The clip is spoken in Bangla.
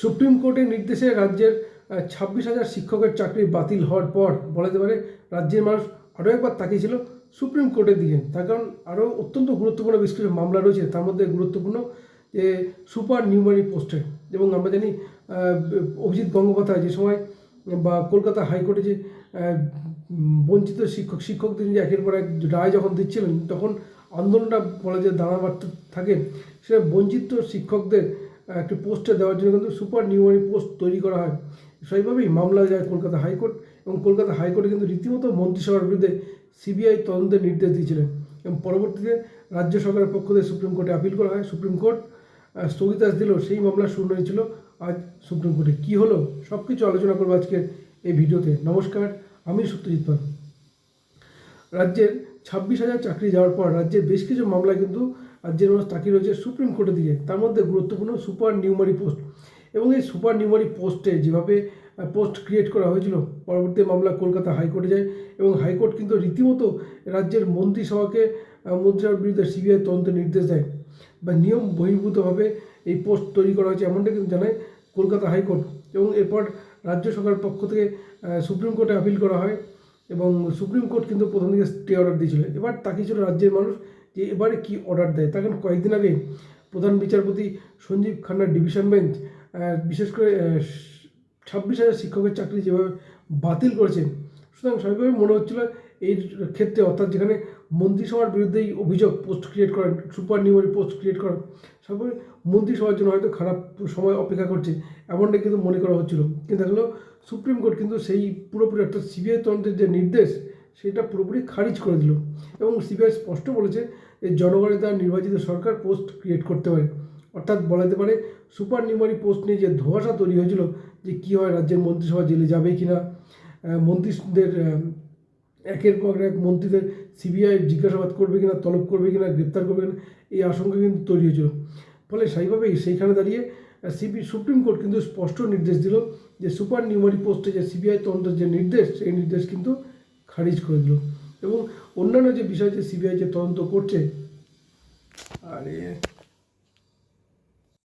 সুপ্রিম কোর্টের নির্দেশে রাজ্যের ছাব্বিশ হাজার শিক্ষকের চাকরি বাতিল হওয়ার পর বলা যেতে পারে রাজ্যের মানুষ আরও একবার তাকিয়েছিল সুপ্রিম কোর্টের দিকে। তার কারণ আরও অত্যন্ত গুরুত্বপূর্ণ বেশ কিছু মামলা রয়েছে, তার মধ্যে গুরুত্বপূর্ণ যে সুপার নিউমারি পোস্টে এবং আমরা জানি অভিজিৎ গঙ্গোপাধ্যায় যে সময় বা কলকাতা হাইকোর্টে যে বঞ্চিত শিক্ষক, শিক্ষকদের যে একের পর এক রায় যখন দিচ্ছিলেন, তখন আন্দোলনটা বলা যায় দাঁড়াবার থাকে, সেটা বঞ্চিত শিক্ষকদের একটি পোস্টে দেওয়ার জন্য কিন্তু সুপার নিউমারি পোস্ট তৈরি করা হয়। সেইভাবেই মামলা যায় কলকাতা হাইকোর্ট এবং কলকাতা হাইকোর্টে কিন্তু রীতিমতো মন্ত্রিসভার বিরুদ্ধে সিবিআই তদন্তের নির্দেশ দিয়েছিলেন এবং পরবর্তীতে রাজ্য সরকারের পক্ষ থেকে সুপ্রিম কোর্টে আপিল করা হয়। সুপ্রিম কোর্ট স্থগিতাস দিল সেই মামলা শুরু ছিল আজ সুপ্রিম কোর্টে কী হলো সব কিছু আলোচনা করব আজকের এই ভিডিওতে। নমস্কার, আমি সত্যজিৎ পাল। রাজ্যের ছাব্বিশ হাজার চাকরি যাওয়ার পর রাজ্যের বেশ কিছু মামলায় কিন্তু রাজ্যের মানুষ তাকিয়ে রয়েছে সুপ্রিম কোর্টের দিকে। তার মধ্যে গুরুত্বপূর্ণ সুপার নিউমারি পোস্ট এবং এই সুপার নিউমারি পোস্টে যেভাবে পোস্ট ক্রিয়েট করা হয়েছিল, পরবর্তী মামলা কলকাতা হাইকোর্টে যায় এবং হাইকোর্ট কিন্তু রীতিমতো রাজ্যের মন্ত্রিসভাকে মন্ত্রিসভার বিরুদ্ধে সিবিআই তদন্তের নির্দেশ দেয় বা নিয়ম বহির্ভূতভাবে এই পোস্ট তৈরি করা হয়েছে এমনটা কিন্তু জানায় কলকাতা হাইকোর্ট এবং এরপর রাজ্য সরকারের পক্ষ থেকে সুপ্রিম কোর্টে আপিল করা হয় এবং সুপ্রিম কোর্ট কিন্তু প্রথম দিকে স্টে অর্ডার দিয়েছিল। এবার তাকিয়েছিল রাজ্যের মানুষ যে এবারে কি অর্ডার দেয়? কারণ কয়েকদিন আগে প্রধান বিচারপতি সঞ্জীব খান্নার ডিভিশন বেঞ্চ বিশেষ করে ছাব্বিশ হাজার শিক্ষকের চাকরি যেভাবে বাতিল করেছে সুতরাং স্বাভাবিকভাবে মনে হচ্ছিল এই ক্ষেত্রে, অর্থাৎ যেখানে মন্ত্রিসভার বিরুদ্ধেই অভিযোগ পোস্ট ক্রিয়েট করেন সুপার নিউমারি পোস্ট ক্রিয়েট করেন স্বাভাবিক মন্ত্রিসভার জন্য হয়তো খারাপ সময় অপেক্ষা করছে এমনটা কিন্তু মনে করা হচ্ছিল। কিন্তু দেখল সুপ্রিম কোর্ট কিন্তু সেই পুরোপুরি অর্থাৎ সিবিআই তন্ত্রের যে নির্দেশ সেটা পুরোপুরি খারিজ করে দিল। এবং সিবিআই স্পষ্ট বলেছে যে জনগণের দ্বারা নির্বাচিত সরকার পোস্ট ক্রিয়েট করতে পারে। অর্থাৎ বলা যেতে পারে, সুপার নিউমারি পোস্ট নিয়ে যে ধোঁয়াশা তৈরি হয়েছিল, যে কী হয় রাজ্যের মন্ত্রিসভা জেলে যাবে কি না মন্ত্রীদের একের পর এক মন্ত্রীদের সিবিআই জিজ্ঞাসাবাদ করবে কিনা, তলব করবে কিনা, গ্রেপ্তার করবে কিনা, এই আশঙ্কা কিন্তু তৈরি হয়েছিল। ফলে সেইভাবেই সেইখানে দাঁড়িয়ে সিবি, সুপ্রিম কোর্ট কিন্তু স্পষ্ট নির্দেশ দিল যে, সুপার নিউমারি পোস্টে যে সিবিআই তদন্তের যে নির্দেশ, সেই নির্দেশ কিন্তু খারিজ করে দিল। এবং অন্যান্য যে বিষয় যে সিবিআই যে তদন্ত করছে আরে